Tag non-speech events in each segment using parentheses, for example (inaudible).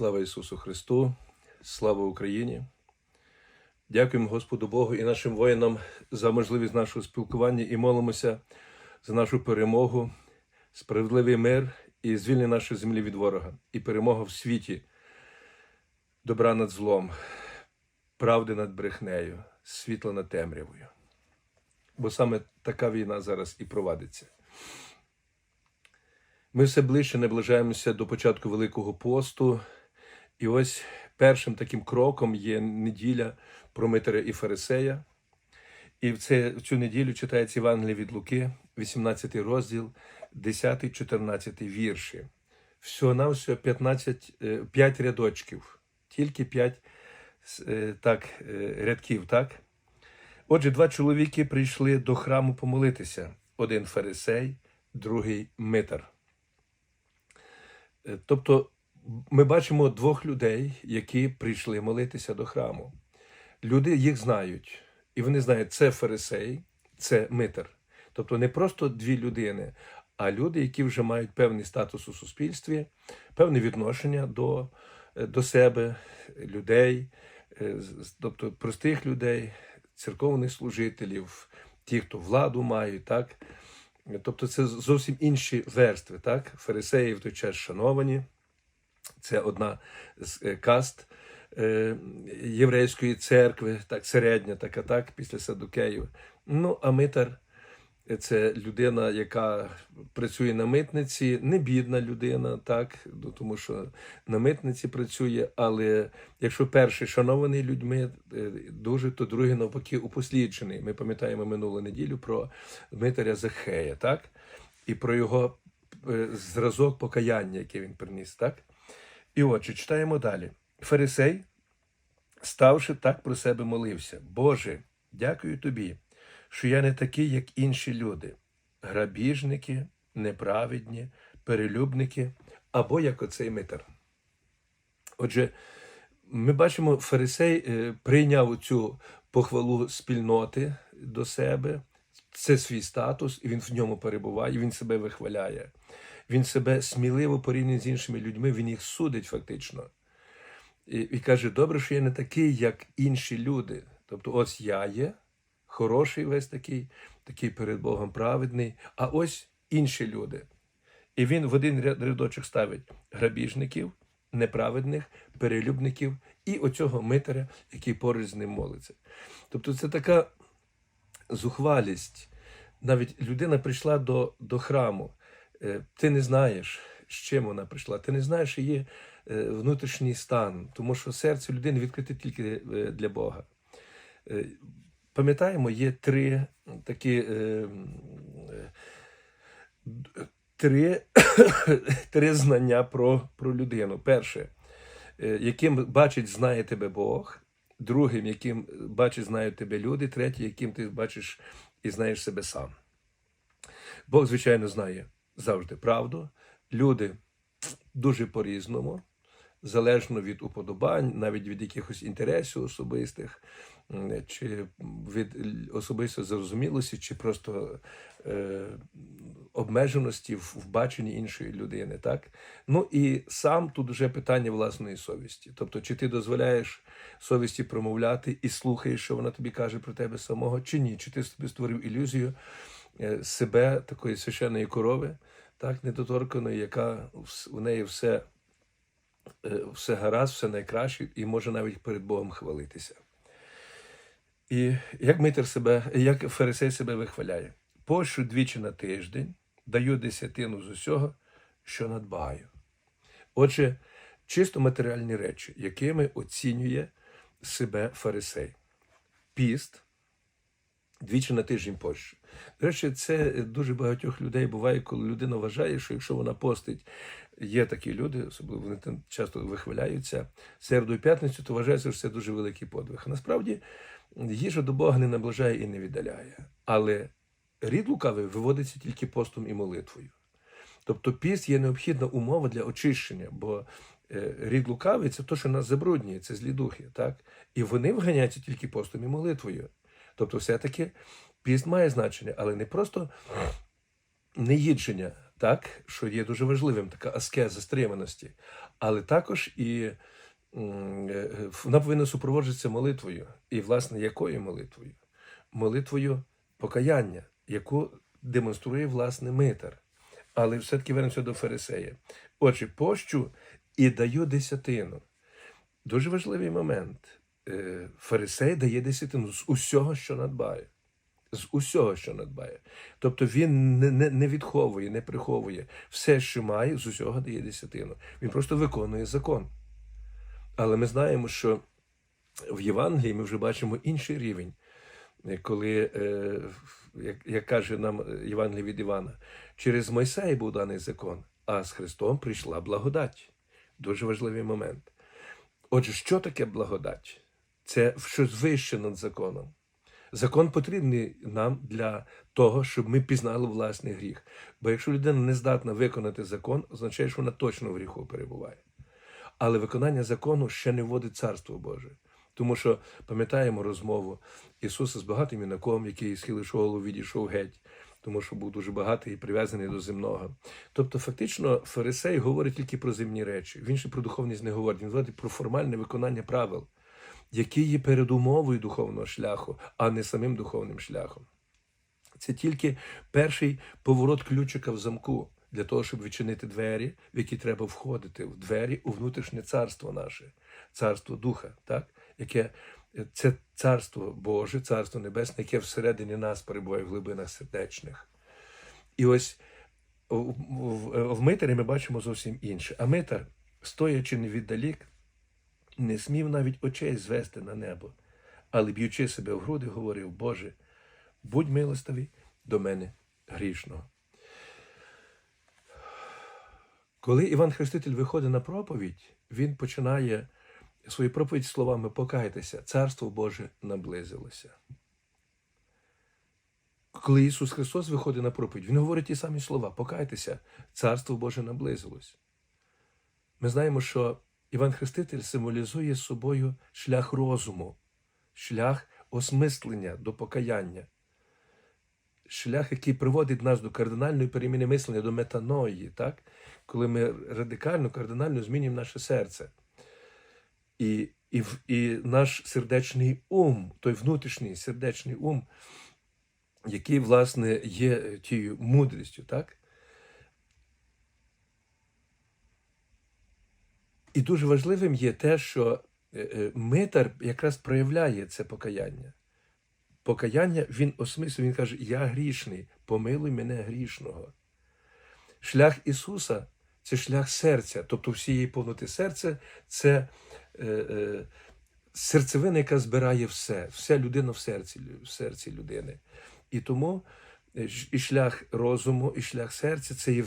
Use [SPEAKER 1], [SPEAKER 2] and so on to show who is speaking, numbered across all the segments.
[SPEAKER 1] Слава Ісусу Христу, слава Україні. Дякуємо Господу Богу і нашим воїнам за можливість нашого спілкування і молимося за нашу перемогу, справедливий мир і звільнення нашої землі від ворога, і перемога в світі, добра над злом, правди над брехнею, світла над темрявою. Бо саме така війна зараз і провадиться. Ми все ближче наближаємося до початку Великого посту. І ось першим таким кроком є неділя про Митаря і Фарисея. І в, цю неділю читається Євангеліє від Луки, 18 розділ, 10-14 вірші. Всього на всього 15, 5 рядочків, тільки 5 так, е, рядків, так? Отже, два чоловіки прийшли до храму помолитися: один фарисей, другий митар. Е, Тобто ми бачимо двох людей, які прийшли молитися до храму. Люди їх знають, і вони знають, це фарисей, це митар. Тобто не просто дві людини, а люди, які вже мають певний статус у суспільстві, певне відношення до, е, до себе, людей, е, тобто простих людей, церковних служителів, ті, хто владу мають, так. Тобто це зовсім інші верстви, так? Фарисеї в той час шановані, це одна з е, каст е, єврейської церкви, так, середня, така, так, після Садукеїв. Ну, а митар це людина, яка працює на митниці, не бідна людина, так, ну, тому що на митниці працює, але якщо перший шанований людьми е, дуже, то другий навпаки упосліджений. Ми пам'ятаємо минулу неділю про митаря Захея, так? І про його зразок покаяння, який він приніс, так? І отже, читаємо далі. Фарисей, ставши так про себе молився: Боже, дякую тобі, що я не такий, як інші люди, грабіжники, неправедні, перелюбники, або як оцей митар. Отже, ми бачимо, фарисей е, прийняв цю похвалу спільноти до себе, це свій статус, і він в ньому перебуває, він себе вихваляє. Він себе сміливо порівнює з іншими людьми, він їх судить фактично. І, і каже: добре, що я не такий, як інші люди. Тобто, ось я є, хороший весь такий, такий перед Богом праведний, а ось інші люди. І він в один ряд- рядочок ставить грабіжників, неправедних, перелюбників і оцього митаря, який поруч з ним молиться. Тобто це така зухвалість. Навіть людина прийшла до, до храму. Е, Ти не знаєш, з чим вона прийшла. Ти не знаєш її е, внутрішній стан, тому що серце людини відкрите тільки е, для Бога. Пам'ятаємо, є три такі. Три, (coughs) три знання про, про людину. Перше, яким бачить, знає тебе Бог, другим, яким бачить, знають тебе люди, третє, яким ти бачиш і знаєш себе сам. Бог, звичайно, знає завжди правду. Люди дуже по-різному, залежно від уподобань, навіть від якихось інтересів особистих, чи від особистої зрозумілості, чи просто е, обмеженості в, в баченні іншої людини. Так? Ну і сам тут вже питання власної совісті. Тобто, чи ти дозволяєш совісті промовляти і слухаєш, що вона тобі каже про тебе самого, чи ні? Чи ти собі створив ілюзію е, себе, такої священної корови, так, недоторканої, яка у неї все, е, все гаразд, все найкраще, і може навіть перед Богом хвалитися. І як митер себе, як фарисей себе вихваляє? Пощу двічі на тиждень, даю десятину з усього, що надбаю. Отже, чисто матеріальні речі, якими оцінює себе фарисей. Піст, двічі на тиждень пощу. До речі, це дуже багатьох людей буває, коли людина вважає, що якщо вона постить, є такі люди, особливо вони там часто вихваляються середу і п'ятницю, то вважається, що це дуже великий подвиг. Насправді їжа до Бога не наближає і не віддаляє. Але рід лукавий виводиться тільки постом і молитвою. Тобто піст є необхідна умова для очищення, бо е, рід лукавий це те, що нас забруднює, це злі духи, так? І вони вганяються тільки постом і молитвою. Тобто, все-таки піст має значення, але не просто неїдження так, що є дуже важливим, така аскеза стриманості. Але також і е, вона повинна супроводжуватися молитвою. І, власне, якою молитвою? Молитвою покаяння, яку демонструє власне митар. Але все-таки вернемося до Фарисея. Отже, пощу і даю десятину. Дуже важливий момент. Е, Фарисей дає десятину з усього, що надбає. З усього, що надбає. Тобто він не, не, не відховує, не приховує. Все, що має, з усього дає десятину. Він просто виконує закон. Але ми знаємо, що в Євангелії ми вже бачимо інший рівень, коли, е, як, як каже нам Євангеліє від Івана, через Мойсея був даний закон, а з Христом прийшла благодать. Дуже важливий момент. Отже, що таке благодать? Це щось вище над законом. Закон потрібний нам для того, щоб ми пізнали власний гріх. Бо якщо людина не здатна виконати закон, означає, що вона точно в гріху перебуває. Але виконання закону ще не вводить Царство Боже. Тому що пам'ятаємо розмову Ісуса з багатим юнаком, який схиливши голову, відійшов геть, тому що був дуже багатий і прив'язаний до земного. Тобто, фактично, фарисей говорить тільки про земні речі. Він ще про духовність не говорить. Він говорить про формальне виконання правил, які є передумовою духовного шляху, а не самим духовним шляхом. Це тільки перший поворот ключика в замку для того, щоб відчинити двері, в які треба входити, в двері у внутрішнє царство наше, царство Духа, так? яке це царство Боже, царство Небесне, яке всередині нас перебуває в глибинах сердечних. І ось в, в, в Митарі ми бачимо зовсім інше. А Митар, стоячи невіддалік, не смів навіть очей звести на небо, але б'ючи себе в груди, говорив: Боже, будь милостивий до мене грішного. Коли Іван Хреститель виходить на проповідь, він починає свою проповідь словами покайтеся, царство Боже наблизилося. Коли Ісус Христос виходить на проповідь, Він говорить ті самі слова: покайтеся, царство Боже наблизилось. Ми знаємо, що Іван Хреститель символізує собою шлях розуму, шлях осмислення до покаяння, шлях, який приводить нас до кардинальної переміни мислення, до метаної, так? коли ми радикально, кардинально змінюємо наше серце. І, і, і наш сердечний ум, той внутрішній сердечний ум, який, власне, є тією мудрістю, так? І дуже важливим є те, що митар якраз проявляє це покаяння. Покаяння він осмислює, він каже: Я грішний, помилуй мене грішного. Шлях Ісуса це шлях серця, тобто всієї повноти серця це е, е, серцевина, яка збирає все, вся людина в серці, в серці людини. І тому і шлях розуму, і шлях серця це є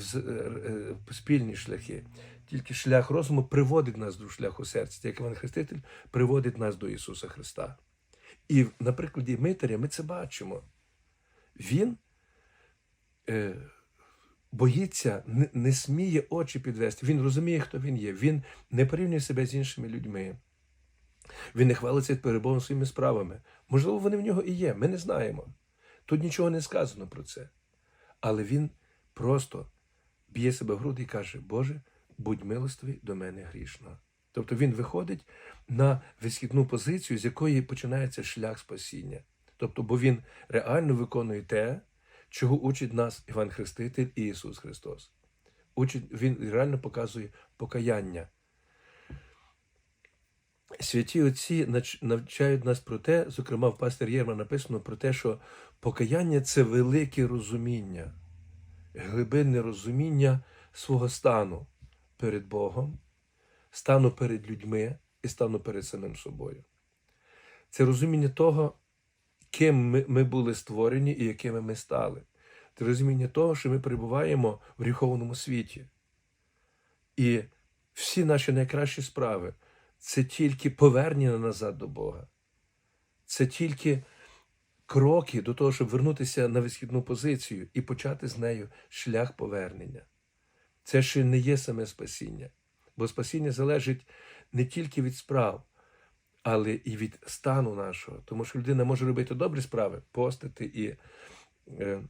[SPEAKER 1] спільні шляхи. Тільки шлях розуму приводить нас до шляху серця, як Іван Хреститель приводить нас до Ісуса Христа. І на прикладі Митаря ми це бачимо. Він е, боїться, не, не сміє очі підвести. Він розуміє, хто він є. Він не порівнює себе з іншими людьми. Він не хвалиться перед Богом своїми справами. Можливо, вони в нього і є. Ми не знаємо. Тут нічого не сказано про це. Але він просто б'є себе в груди і каже: Боже, будь милостивий до мене грішного. Тобто він виходить на висхідну позицію, з якої починається шлях спасіння. Тобто, бо він реально виконує те, чого учить нас Іван Хреститель і Ісус Христос. Учить, Він реально показує покаяння. Святі Отці навчають нас про те, зокрема, в пастир Єрма написано про те, що покаяння це велике розуміння, глибинне розуміння свого стану перед Богом, стану перед людьми і стану перед самим собою. Це розуміння того, ким ми, ми були створені і якими ми стали. Це розуміння того, що ми перебуваємо в гріховному світі. І всі наші найкращі справи це тільки повернення назад до Бога. Це тільки кроки до того, щоб вернутися на висхідну позицію і почати з нею шлях повернення. Це ще не є саме спасіння, бо спасіння залежить не тільки від справ, але і від стану нашого. Тому що людина може робити добрі справи, постити і е,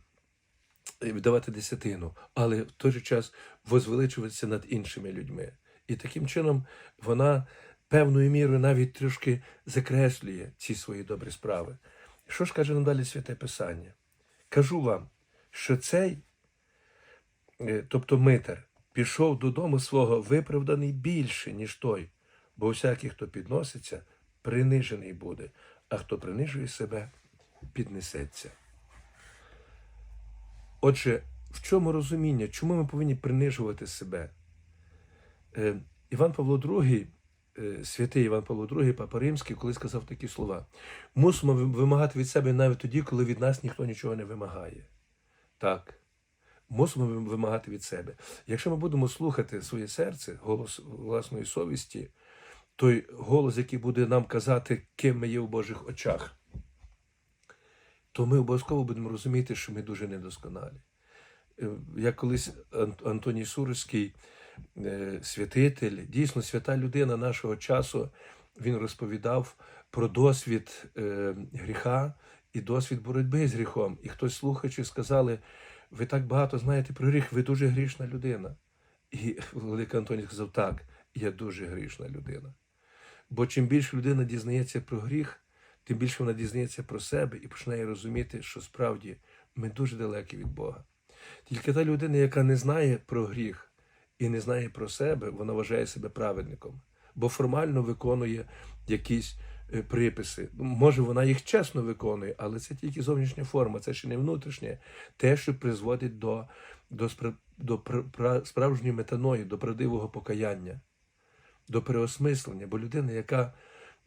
[SPEAKER 1] віддавати десятину, але в той же час возвеличуватися над іншими людьми. І таким чином вона певною мірою навіть трошки закреслює ці свої добрі справи. Що ж каже надалі Святе Писання? Кажу вам, що цей, тобто Митер, пішов додому свого виправданий більше, ніж той, бо всякий, хто підноситься, принижений буде, а хто принижує себе, піднесеться. Отже, в чому розуміння, чому ми повинні принижувати себе? Е, Іван Павло II, е, святий Іван Павло II, Папа Римський, коли сказав такі слова: мусимо вимагати від себе навіть тоді, коли від нас ніхто нічого не вимагає. Так, мусимо вимагати від себе. Якщо ми будемо слухати своє серце, голос власної совісті, той голос, який буде нам казати, ким ми є в Божих очах, то ми обов'язково будемо розуміти, що ми дуже недосконалі. Е, Як колись Ан- Антоній Сурський, е, святитель, дійсно свята людина нашого часу, він розповідав про досвід е, гріха і досвід боротьби з гріхом. І хтось слухаючи, сказали: ви так багато знаєте про гріх, ви дуже грішна людина. І Великий Антоній сказав: так, я дуже грішна людина. Бо чим більше людина дізнається про гріх, тим більше вона дізнається про себе і починає розуміти, що справді ми дуже далекі від Бога. Тільки та людина, яка не знає про гріх і не знає про себе, вона вважає себе праведником, бо формально виконує якісь приписи. Може, вона їх чесно виконує, але це тільки зовнішня форма, це ще не внутрішнє, те, що призводить до, до, до пра- справжньої метаної, до правдивого покаяння, до переосмислення. Бо людина, яка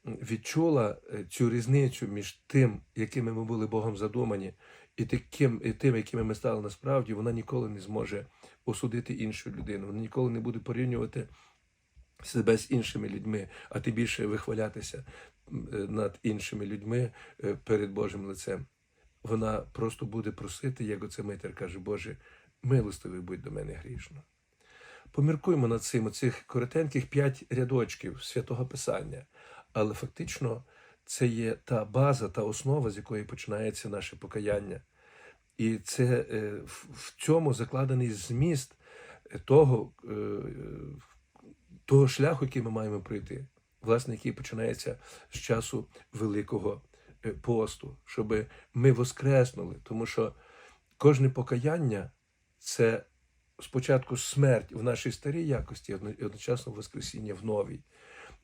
[SPEAKER 1] відчула е, цю різницю між тим, якими ми були Богом задумані, і таким, і тим, якими ми стали насправді, вона ніколи не зможе осудити іншу людину. Вона ніколи не буде порівнювати себе з іншими людьми, а тим більше вихвалятися е, над іншими людьми е, перед Божим лицем. Вона просто буде просити, як оце Митер каже, Боже, милостивий будь до мене грішно. Поміркуємо над цим оцих коротеньких п'ять рядочків святого Писання, але фактично це є та база, та основа, з якої починається наше покаяння. І це е, в- цьому закладений зміст е, того, е, того шляху, який ми маємо пройти, власне, який починається з часу Великого е, посту, щоб ми воскреснули, тому що кожне покаяння це спочатку смерть в нашій старій якості, і одночасно воскресіння в новій.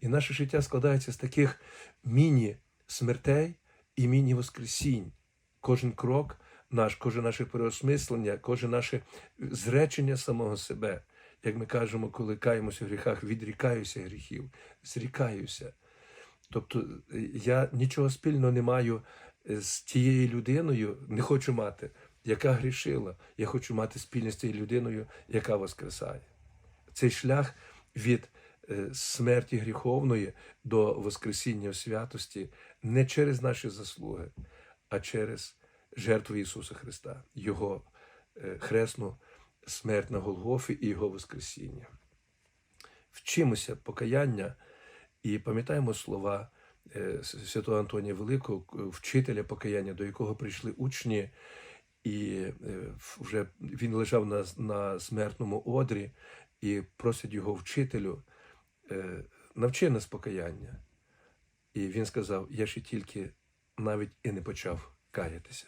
[SPEAKER 1] І наше життя складається з таких міні-смертей і міні-воскресінь. Кожен крок наш, кожне наше переосмислення, кожне наше зречення самого себе. Як ми кажемо, коли каємося в гріхах, відрікаюся гріхів, зрікаюся. Тобто е, я нічого спільного не маю е, з тією людиною, не хочу мати, яка грішила. Я хочу мати спільність з тією людиною, яка воскресає. Цей шлях від е, смерті гріховної до Воскресіння в святості не через наші заслуги, а через жертву Ісуса Христа, Його хресну смерть на Голгофі і Його Воскресіння. Вчимося покаяння і пам'ятаємо слова е, святого Антонія Великого, вчителя покаяння, до якого прийшли учні, і е, вже він лежав на, на смертному одрі і просить його вчителю, е, навчи нас покаяння. І він сказав: Я ще тільки навіть і не почав каятися.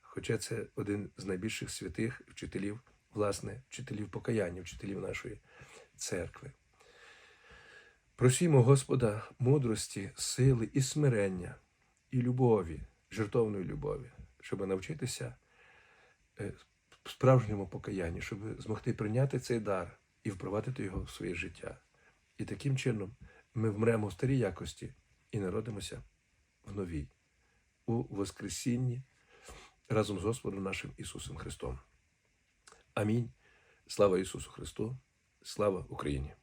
[SPEAKER 1] Хоча це один з найбільших святих вчителів, власне, вчителів покаяння, вчителів нашої церкви. Просімо Господа мудрості, сили і смирення, і любові, жертовної любові, щоб навчитися е, справжньому покаянні, щоб змогти прийняти цей дар і впровадити його в своє життя. І таким чином ми вмремо в старій якості і народимося в новій, у Воскресінні разом з Господом нашим Ісусом Христом. Амінь. Слава Ісусу Христу, слава Україні!